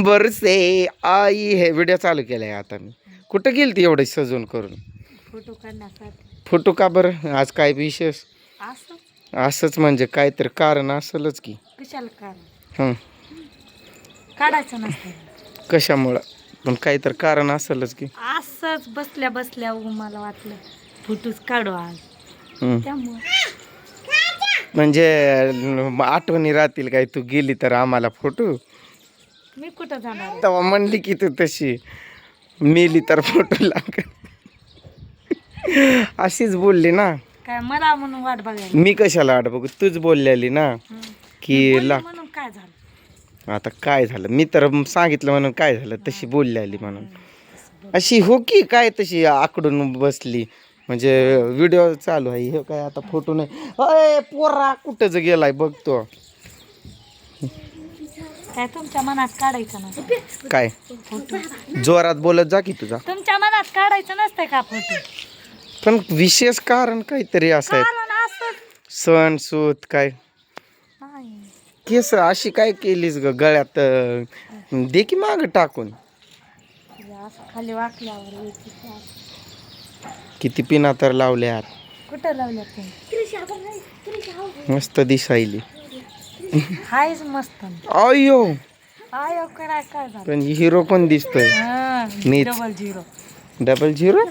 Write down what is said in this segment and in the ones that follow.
अंबर से आई हे व्हिडिओ चालू केलाय आता मी. कुठं गेली ती एवढं सजून करून? फोटो काढण्यासाठी. फोटो का बरं? आज काय विशेष? असं? असंच म्हणजे काहीतरी कारण असेलच की. कशाला हं. काढायचं नसतं. कशामुळं? पण काहीतरी कारण असेलच की. असंच बसल्या बसल्या मला वाटलं फोटोच काढू आज. हं. त्यामुळं. म्हणजे आठवणी राहतील काय? तू गेली तर आम्हाला फोटो मी कुठं जाणार? तेव्हा म्हणली की तू तशी मेली तर फोटो लाग अशीच बोलली ना. काय मला म्हणून वाट बघायला. मी कशाला आड बघू? तूच बोललेली ना. की बोलली ला म्हणून काय झालं? आता काय झालं? मी तर सांगितलं म्हणून काय झालं? तशी बोलली आली म्हणून अशी हो की काय तशी आकडून बसली? म्हणजे व्हिडिओ चालू आहे. हे काय आता फोटो नाही. अय पोरा कुठं गेलाय बघतो. काय तुमच्या मनात काढायचं नसतं. काय? जोरात बोलत जा की तुझा. तुमच्या मनात काढायचं नसतंय का फोटो? पण विशेष कारण काहीतरी असं आहे. कारण असं सण सूत काय? नाही. केस अशी काय केलीस ग गळ्यात? अं, दे की माग टाकून. हे असं खाली वाकल्यावर असं. किती पिना तर लावल्यात कुठं लावल्या तुम्ही? मस्त दिसायली. हायच मस्त. अयो आयो कराय काय झालं? पण हिरो पण दिसतोय. हा, मीच. डबल झिरो डबल झिरो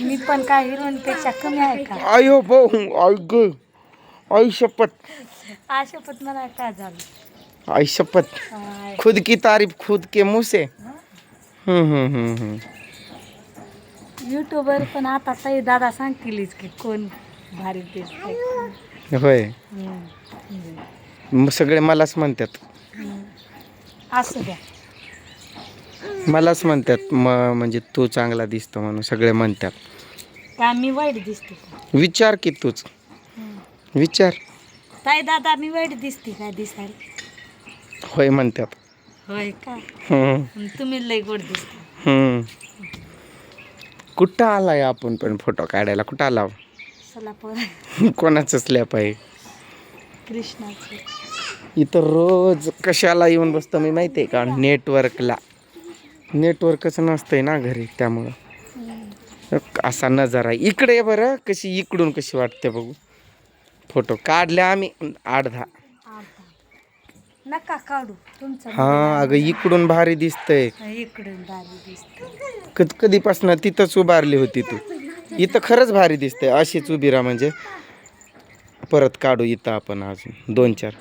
मी पण काय हिरोईन पेक्षा कमी आहे का? अयो भाऊ आई ग. आई शपथ. आशेपत मला काय झालं? आई शपथ. काय? खुद की तारीफ खुद के मुंह से. हम्म हम्म हम्म हम्म. युट्यूबवर पण आता ताई दादा सांगतीलच की कोण भारी दिसते होय. मग सगळे मलाच म्हणतात. असू द्या. मलाच म्हणतात म म्हणजे तू चांगला दिसतो म्हणून सगळे म्हणतात. काय मी वाईट दिसते का? विचार की तूच. विचार. ताई दादा मी वाईट दिसते काय दिसायला? होय म्हणतात. होय का? हम्म. पण तुम्ही लई गोड दिसते. हम्म. कुठं आलाय आपण पण फोटो काढायला? कुठं आला? कोणाचं स्लॅप आहे? कृष्णाचं. इथं रोज कशाला येऊन बसतो मी माहिती आहे का? नेटवर्कला नेटवर्कच नसतंय ना घरी त्यामुळं. असा नजारा आहे. इकडे बरं कशी इकडून कशी वाटते बघू. फोटो काढले आम्ही अर्धा नका काढू तुमचं हा अगं इकडून भारी दिसतंय. इकडून भारी दिसते कध कधीपासून तिथंच उभारली होती तू. इथं खरंच भारी दिसतंय. अशीच उभी राहा म्हणजे. परत काढू इथं आपण अजून. दोन चार.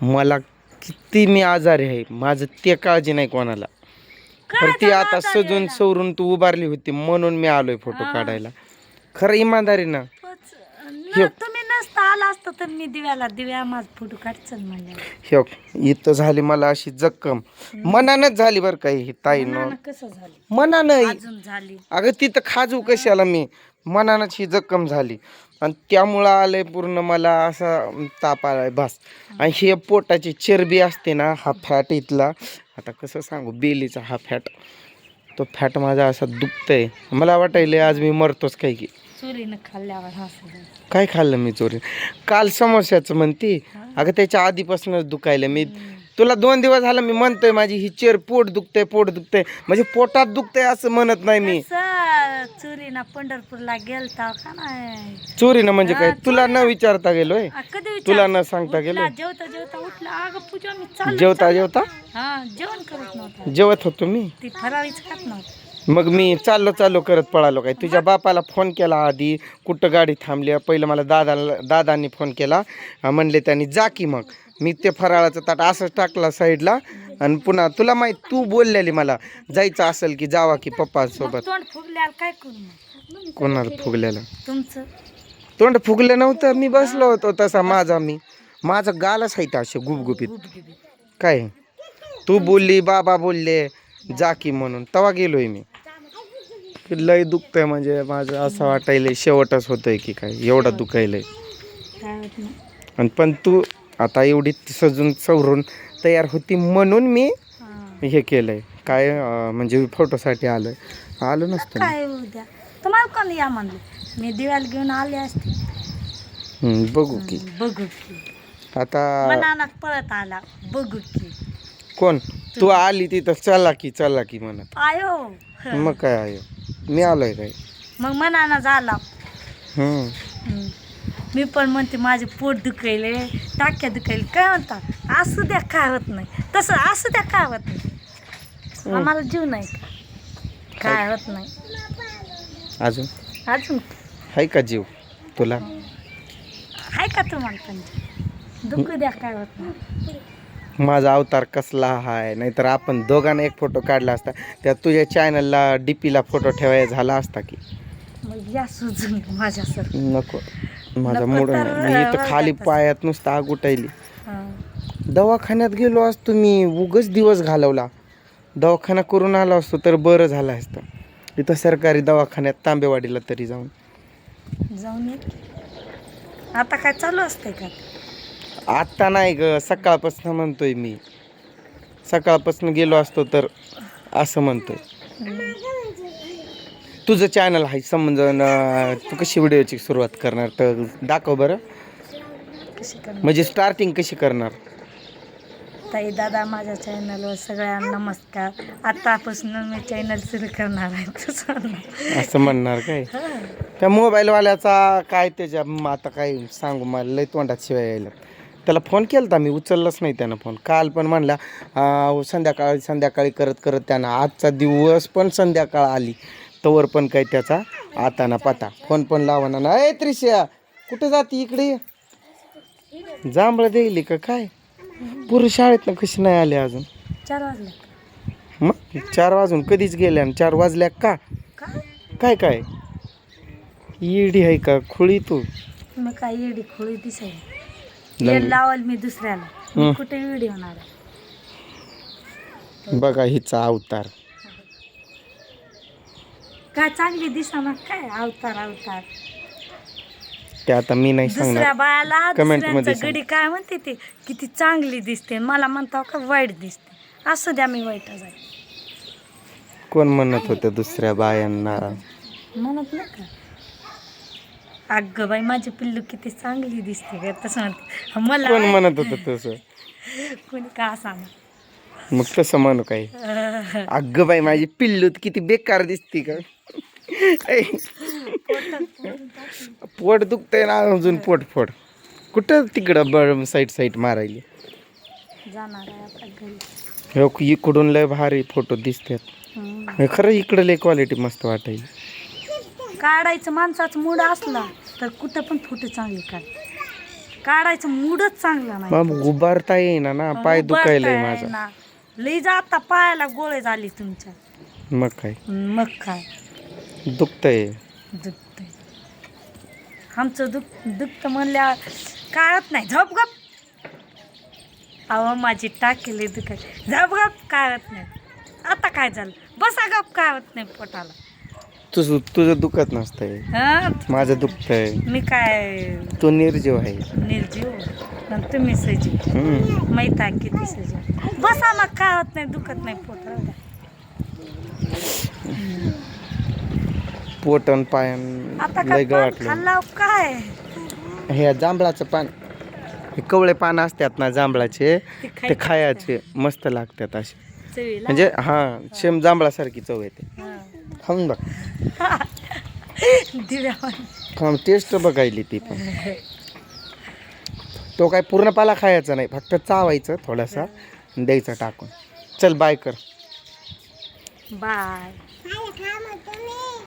मला किती मी आजारी आहे. माझं ते काळजी नाही कोणाला. तर ती आता सजून सवरून तू उभारली होती म्हणून मी आलोय फोटो काढायला. खरं इमानदारी ना तुम्ही नसता आला असतं तर मी दिव्याला दिव्या माझा फोटो काढचल हे इथं झाली मला अशी जक्कम मनानच झाली बरं काही ही ताई न. नाना कसं झालं? मनानं अजून झाली. अगं तिथं खाजू कशाला मी? मनानच ही जखम झाली. आणि त्यामुळं आलंय पूर्ण मला असा ताप आलाय बस. आणि हे पोटाची चरबी असते ना हा फॅट इथला. आता कसं सांगू बेलीचा हा फॅट. तो फॅट माझा असा दुखतंय. मला वाटायलंय आज मी मरतोच काय की चोरीनं खाल्ल्यावर. काय खाल्लं मी चोरी काल समोस्याचं म्हणती अगं त्याच्या आधीपासूनच दुखायलं मी तुला दोन दिवस झालं मी म्हणतोय माझी ही चेर पोट दुखतंय पोट दुखतंय. म्हणजे पोटात दुखतंय असं म्हणत नाही मी. कसं चोरीनं पंढरपूरला गेलता का नाही? चोरीनं म्हणजे काय? तुला न विचारता गेलोय? आ, कधी विचार तुला न सांगता उठला, गेलोय? जेवता जेवता उठला. अगं पूजा मी चाललो जेवता जेवता? हा जेवण करत नव्हता. जेवत होतो मी? ती फराळीच खात नव्हती. मग मी चाललो चाललो करत पळालो काय. तुझ्या बापाला फोन केला आधी. कुठं गाडी थांबली? पहिलं मला दादाला दादांनी फोन केला. म्हणले त्यांनी जा की मग. मी ते फराळाचं ताट असंच टाकला साईडला आणि पुन्हा तुला माहीत तू बोललेली मला जायचं असेल की जावा की पप्पांसोबत तोंड फुगल्यावर काय करू मग? कोणाला फुगलेलं? तुमचं? तोंड फुगलं नव्हतं. मी बसलो होतो तसा माझा मी. माझं गालच आहे ते असे गुबगुबीत. गुबगिबी काय? तू बोलली बाबा बोलले जा की म्हणून. तवा गेलोय मी. लय दुखतंय म्हणजे माझं असं वाटायलंय शेवटच होतंय की काय एवढं दुखायलंय. काय होत नाही. आणि पण तू आता एवढी सजून सवरून तयार होती म्हणून मी हा. हे केलंय. काय अं, म्हणजे फोटोसाठी आलोय. आलो नसतो ना. काय उद्या तुम्हाला कोण या म्हणलं? मी दिवाला घेऊन आले असते. हम्म, बघू की. बघू की. आता पळत आला. बघू की. कोण? तू आली तिथं चला की चला की म्हणत. आयो. मग काय आहे मी आलोय काय मग मनाना झाला. हम्म. हम्म. मी पण म्हणते माझे पोट दुखायले टाक्या दुखायले काय म्हणता? असू द्या काय होत नाही. तसं असू द्या काय होत नाही. आम्हाला जीव नाही? काय होत नाही. अजून? अजून? आहे का जीव तुला? आहे का तुम्हाला पण? दुखू द्या काय होत नाही. माझा अवतार कसला हाय? नाहीतर आपण दोघांना एक फोटो काढला असता. त्यात तुझ्या चॅनलला डीपीला फोटो ठेवायचा झाला असता की? मग या सुजून नको. माझा नको मूड तर मी इथं खाली. पायात नुसतं आग उठायली दवाखान्यात गेलो असतो मी. उगच दिवस घालवला. दवाखाना करून आलो असतो तर बरं झालं असतं. इथं सरकारी दवाखान्यात तांबेवाडीला तरी जाऊन. जाऊन ये. आता काय चालू असतंय का? आत्ता नाही ग सकाळपासून म्हणतोय मी. सकाळपासून गेलो असतो तर असं म्हणतोय. तुझं चॅनल आहे समजून अं, तू कशी व्हिडिओची सुरुवात करणार? तर दाखव बरं. म्हणजे स्टार्टिंग कशी करणार? ताई दादा माझ्या चॅनलवर सगळ्यांना नमस्कार. आतापासून मी चॅनल सुरू करणार आहे असं म्हणणार काय. त्या मोबाईलवाल्याचा काय त्याच्या आता काय सांगू मला लय तोंडात शिवाय यायला त्याला फोन केला मी उचललाच नाही त्यानं फोन. काल पण म्हणला संध्याकाळी संध्याकाळी करत करत त्यानं आजचा दिवस पण संध्याकाळ आली. तवर पण काय त्याचा आता ना पता. फोन पण लावणार ना. ए त्रिशा कुठं जाते इकडे. जांभळं द्यायली का काय? पुरं शाळेत कशी नाही आले अजून? चार वाजले. मग? चार वाजून कधीच गेल्या आणि चार वाजल्या का? काय काय? येडी आहे का? खुळी तू? मग काय येडी खोळी दिसायला. लंग- येड लावाल मी दुसऱ्याला. हं. मी कुठे व्हिडिओ होणार बघा हिचा अवतार. काय चांगली दिसा काय? अवतार अवतार. ते आता मी नाही दुसऱ्या सांगणार बायाला Comment मध्ये दुसऱ्यांचं सांग. गडी काय म्हणते ते? किती चांगली दिसते. मला म्हणता का वाईट दिसते. असं द्या मी वाईट जाईल. कोण म्हणत होतं दुसऱ्या बायांना? म्हणत नाही का? अगं बाई माझी पिल्लू किती चांगली दिसते का तसं म्हणते. मला कोण म्हणत होतं तसं? कोणी का सांगा? मग तसं म्हणू काय. अगं बाई माझी पिल्लू तर किती बेकार दिसती का ऐ, पोट दुखतंय ना अजून पोट फोड कुठं तिकडं बळ साईड साईड मारायली? जाणार आहे आता घरी. हो, इकडून लय भारी फोटो दिसतात. हम्म. हे खरं इकडं लय क्वालिटी मस्त वाटायली. काढायचं माणसाचा मूड असला तर कुठं पण फोटो चांगले काढ. काढायचं मूडच चांगला नाही. मग उभारता येईना ना पाय दुखायलाय उभारता माझा. लई जाता पायाला गोळे झाली तुमच्या. मग काय? मग काय? दुखतंय. दुखतंय. आमचं दुख दुखतं म्हणल्यावर काळत नाही. झोप गप. अहो माझी टाकेली दुखाय झोप गप काळत नाही. आता काय झालं? बसा गप काळत नाही पोटाला. तुझं तुझं दुखत नसतंय. हं? माझं दुखतंय. मी काय? तू निर्जीव आहे. निर्जीव? तुम्ही सजीव. हम्म. आहे किती सजीव? बसा मग काळत नाही दुखत नाही पोट राहू द्या. पोटन पायन आता लय काय पान काय? हे जांभळाचं पान हे कवळे पान असतात ना जांभळाचे ते ते खायचे मस्त लागतात असे. चवीला? म्हणजे हा शेम जांभळासारखी चव येते. हं. खाऊन बघ. दिव्या टेस्ट बघायली ती पण. तो काय पूर्ण पाला खायचा नाही फक्त चावायचं थोडासा द्यायचा टाकून. चल बाय कर. बाय